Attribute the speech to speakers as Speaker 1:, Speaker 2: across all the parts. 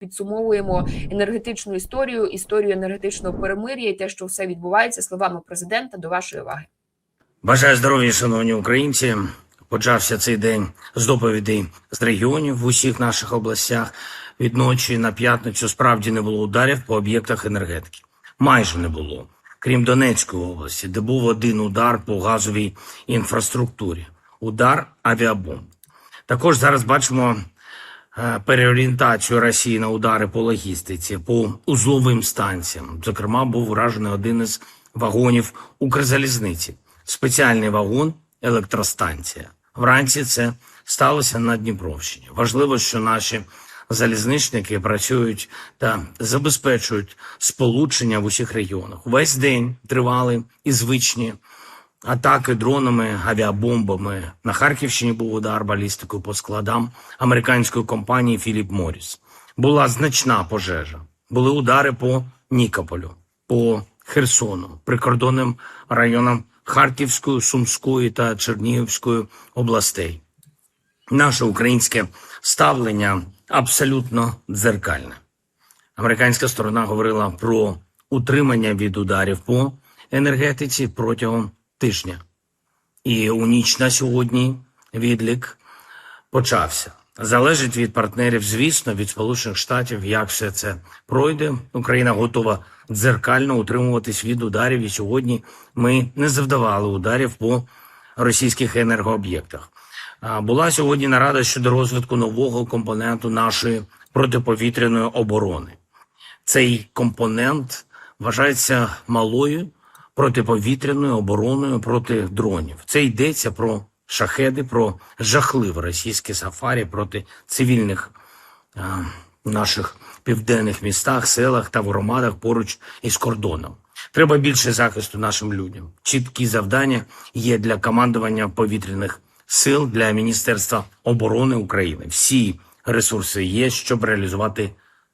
Speaker 1: підсумовуємо енергетичну історію, історію енергетичного перемир'я і те, що все відбувається словами президента. До вашої уваги.
Speaker 2: Бажаю здоров'я, шановні українці. Почався цей день з доповідей з регіонів в усіх наших областях. Від ночі на п'ятницю справді не було ударів по об'єктах енергетики. Майже не було, крім Донецької області, де був один удар по газовій інфраструктурі. Удар авіабомб. Також зараз бачимо переорієнтацію Росії на удари по логістиці, по узловим станціям. Зокрема, був уражений один із вагонів Укрзалізниці. Спеціальний вагон електростанція. Вранці це сталося на Дніпровщині. Важливо, що наші залізничники працюють та забезпечують сполучення в усіх регіонах. Весь день тривали і звичні атаки дронами, авіабомбами. На Харківщині був удар балістикою по складам американської компанії Філіп Моріс. Була значна пожежа. Були удари по Нікополю, по Херсону, прикордонним районам Харківської, Сумської та Чернігівської областей. Наше українське ставлення абсолютно дзеркальне. Американська сторона говорила про утримання від ударів по енергетиці протягом тижня. І у ніч на сьогодні відлік почався. Залежить від партнерів, звісно, від Сполучених Штатів, як все це пройде. Україна готова дзеркально утримуватись від ударів. І сьогодні ми не завдавали ударів по російських енергооб'єктах. Була сьогодні нарада щодо розвитку нового компоненту нашої протиповітряної оборони. Цей компонент вважається малою протиповітряною обороною проти дронів. Це йдеться про шахеди, про жахливе російське сафарі проти цивільних а, наших південних містах, селах та в громадах поруч із кордоном. Треба більше захисту нашим людям. Чіткі завдання є для командування повітряних сил для Міністерства оборони України. Всі ресурси є, щоб реалізувати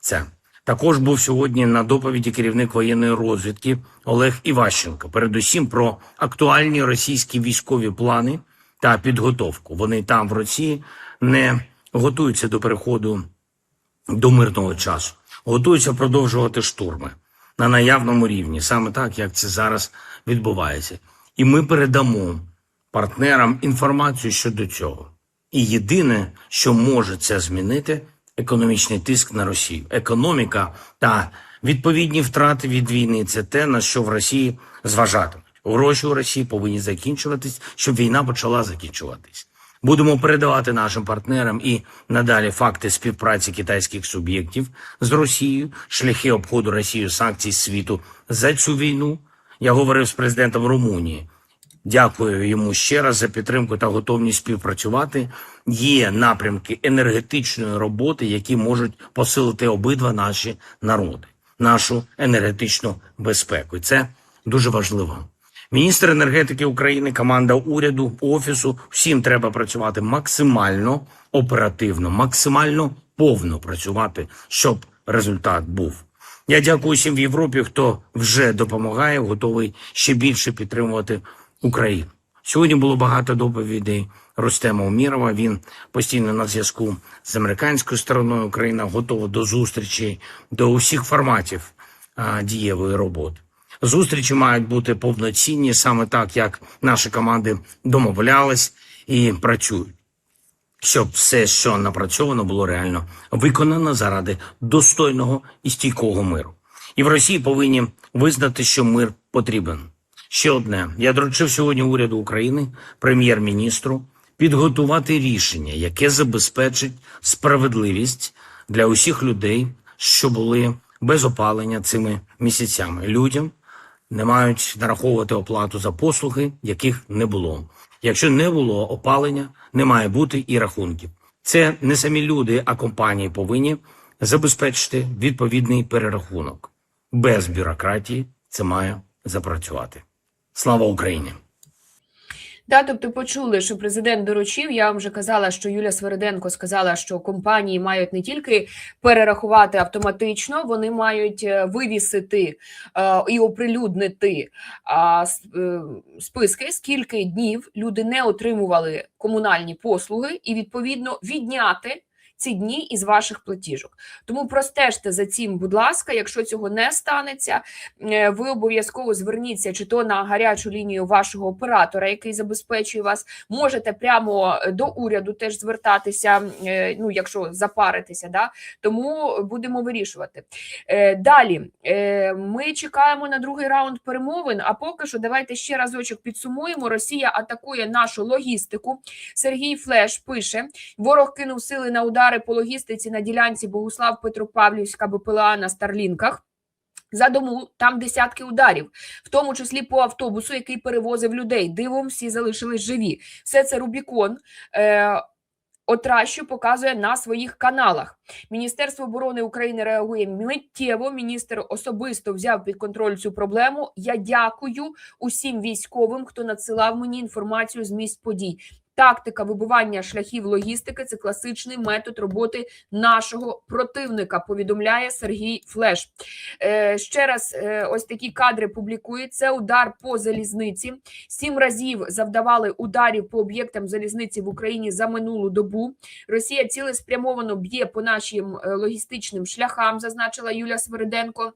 Speaker 2: це. Також був сьогодні на доповіді керівник воєнної розвідки Олег Іващенко. Передусім про актуальні російські військові плани та підготовку. Вони там в Росії не готуються до переходу до мирного часу, готуються продовжувати штурми на наявному рівні, саме так, як це зараз відбувається. І ми передамо партнерам інформацію щодо цього. І єдине, що може це змінити, економічний тиск на Росію. Економіка та відповідні втрати від війни це те, на що в Росії зважатимуть. Гроші у Росії повинні закінчуватись, щоб війна почала закінчуватись. Будемо передавати нашим партнерам і надалі факти співпраці китайських суб'єктів з Росією, шляхи обходу Росією санкцій світу за цю війну. Я говорив з президентом Румунії. Дякую йому ще раз за підтримку та готовність співпрацювати. Є напрямки енергетичної роботи, які можуть посилити обидва наші народи, нашу енергетичну безпеку. І це дуже важливо. Міністр енергетики України, команда уряду, офісу всім треба працювати максимально оперативно, максимально повно працювати, щоб результат був. Я дякую всім в Європі, хто вже допомагає, готовий ще більше підтримувати Україну. Сьогодні було багато доповідей Рустема Умірова. Він постійно на зв'язку з американською стороною. Україна готова до зустрічі, до усіх форматів а, дієвої роботи. Зустрічі мають бути повноцінні, саме так, як наші команди домовлялись і працюють, щоб все, що напрацьовано, було реально виконано заради достойного і стійкого миру. І в Росії повинні визнати, що мир потрібен. Ще одне: я доручив сьогодні уряду України, прем'єр-міністру, підготувати рішення, яке забезпечить справедливість для усіх людей, що були без опалення цими місяцями. Людям не мають нараховувати оплату за послуги, яких не було. Якщо не було опалення, не має бути і рахунків. Це не самі люди, а компанії повинні забезпечити відповідний перерахунок. Без бюрократії це має запрацювати. Слава Україні!
Speaker 1: Да, тобто почули, що президент доручив. Я вам вже казала, що Юля Свериденко сказала, що компанії мають не тільки перерахувати автоматично, вони мають е, вивісити е, і оприлюднити е, списки, скільки днів люди не отримували комунальні послуги, і відповідно відняти ці дні із ваших платіжок. Тому простежте за цим, будь ласка, якщо цього не станеться, е, ви обов'язково зверніться чи то на гарячу лінію вашого оператора, який забезпечує вас. Можете прямо до уряду теж звертатися, е, ну якщо запаритися, да тому будемо вирішувати. Е, Далі е, ми чекаємо на другий раунд перемовин. А поки що давайте ще разочок підсумуємо. Росія атакує нашу логістику. Сергій Флеш пише: ворог кинув сили на удари по логістиці на ділянці Богуслав Петропавлівська БПЛА на Старлінках. За дому там десятки ударів, в тому числі по автобусу, який перевозив людей. Дивом всі залишились живі. Все це Рубікон. Е, Отращу показує на своїх каналах. Міністерство оборони України реагує миттєво. Міністр особисто взяв під контроль цю проблему. Я дякую усім військовим, хто надсилав мені інформацію з місць подій. Тактика вибивання шляхів логістики це класичний метод роботи нашого противника. Повідомляє Сергій Флеш. Е, ще раз, е, ось такі кадри публікують. Удар по залізниці. Сім разів завдавали ударів по об'єктам залізниці в Україні за минулу добу. Росія цілеспрямовано б'є по нашим е, логістичним шляхам, зазначила Юля Свериденко.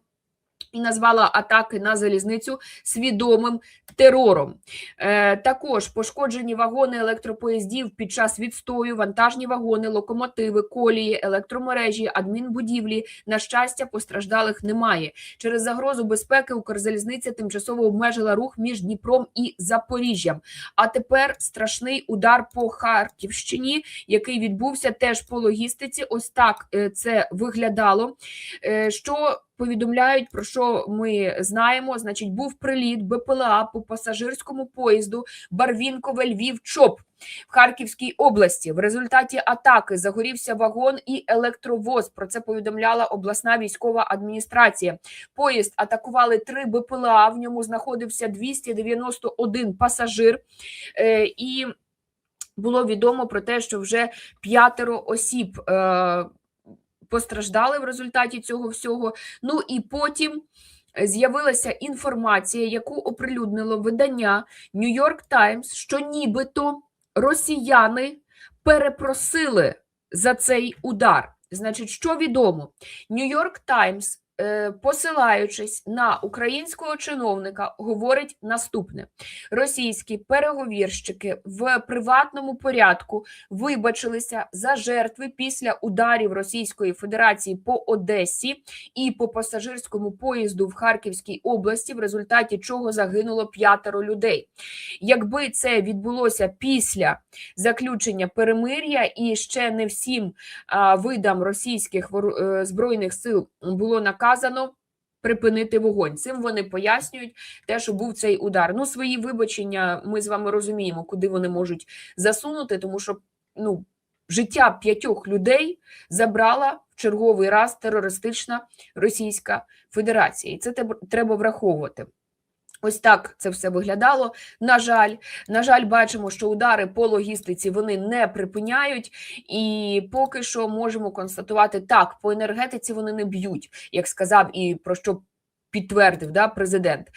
Speaker 1: І назвала атаки на залізницю свідомим терором. Е, також пошкоджені вагони електропоїздів під час відстою, вантажні вагони, локомотиви, колії, електромережі, адмінбудівлі. На щастя, постраждалих немає. Через загрозу безпеки Укрзалізниця тимчасово обмежила рух між Дніпром і Запоріжжям. А тепер страшний удар по Харківщині, який відбувся теж по логістиці. Ось так е, це виглядало. Е, що повідомляють про що ми знаємо. Значить, був приліт БПЛА по пасажирському поїзду Барвінкове Львів ЧОП в Харківській області. В результаті атаки загорівся вагон і електровоз. Про це повідомляла обласна військова адміністрація. Поїзд атакували три БПЛА. В ньому знаходився 291 пасажир. Е, і було відомо про те, що вже п'ятеро осіб. Е, постраждали в результаті цього всього. Ну і потім з'явилася інформація, яку оприлюднило видання New York Times, що нібито росіяни перепросили за цей удар. Значить, що відомо? New York Times, е, посилаючись на українського чиновника, говорить наступне: російські переговірщики в приватному порядку вибачилися за жертви після ударів Російської Федерації по Одесі і по пасажирському поїзду в Харківській області, в результаті чого загинуло п'ятеро людей. Якби це відбулося після заключення перемир'я, і ще не всім видам російських е, збройних сил було наказано. Припинити вогонь. Цим вони пояснюють те, що був цей удар. Ну, свої вибачення ми з вами розуміємо, куди вони можуть засунути, тому що ну, життя п'ятьох людей забрала в черговий раз терористична Російська Федерація, і це треба враховувати. Ось так це все виглядало. На жаль, на жаль, бачимо, що удари по логістиці вони не припиняють, і поки що можемо констатувати так, по енергетиці вони не б'ють, як сказав і про що підтвердив да, президент.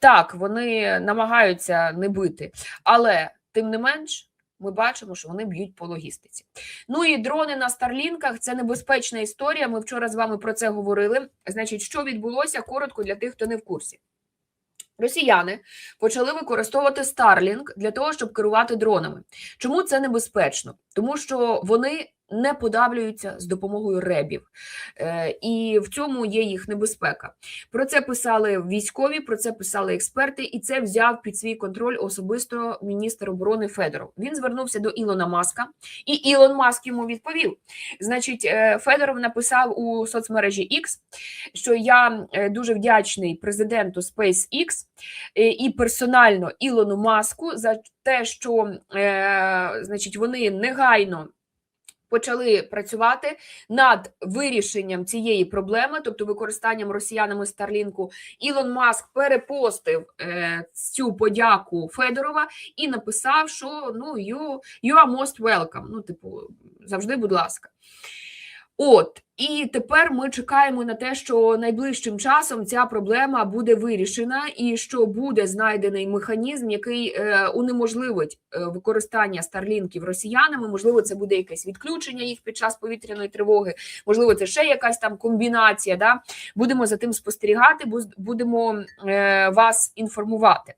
Speaker 1: Так, вони намагаються не бити, але тим не менш. Ми бачимо, що вони б'ють по логістиці. Ну і дрони на старлінках це небезпечна історія. Ми вчора з вами про це говорили. Значить, що відбулося коротко для тих, хто не в курсі. Росіяни почали використовувати Starlink для того, щоб керувати дронами. Чому це небезпечно? Тому що вони не подавлюються з допомогою ребів, Е, і в цьому є їх небезпека. Про це писали військові, про це писали експерти, і це взяв під свій контроль особисто міністр оборони Федоров. Він звернувся до Ілона Маска, і Ілон Маск йому відповів. Значить, е, Федоров написав у соцмережі X, що я е, дуже вдячний президенту SpaceX і персонально Ілону Маску за те, що значить, вони негайно. Почали працювати над вирішенням цієї проблеми, тобто використанням росіянами Старлінку. Ілон Маск перепостив е, цю подяку Федорова і написав, що ну you, you are most welcome. Ну, типу, завжди, будь ласка. От і тепер ми чекаємо на те, що найближчим часом ця проблема буде вирішена, і що буде знайдений механізм, який е, унеможливить е, використання старлінків росіянами. Можливо, це буде якесь відключення їх під час повітряної тривоги. Можливо, це ще якась там комбінація. Да? Будемо за тим спостерігати, бу- будемо е, вас інформувати.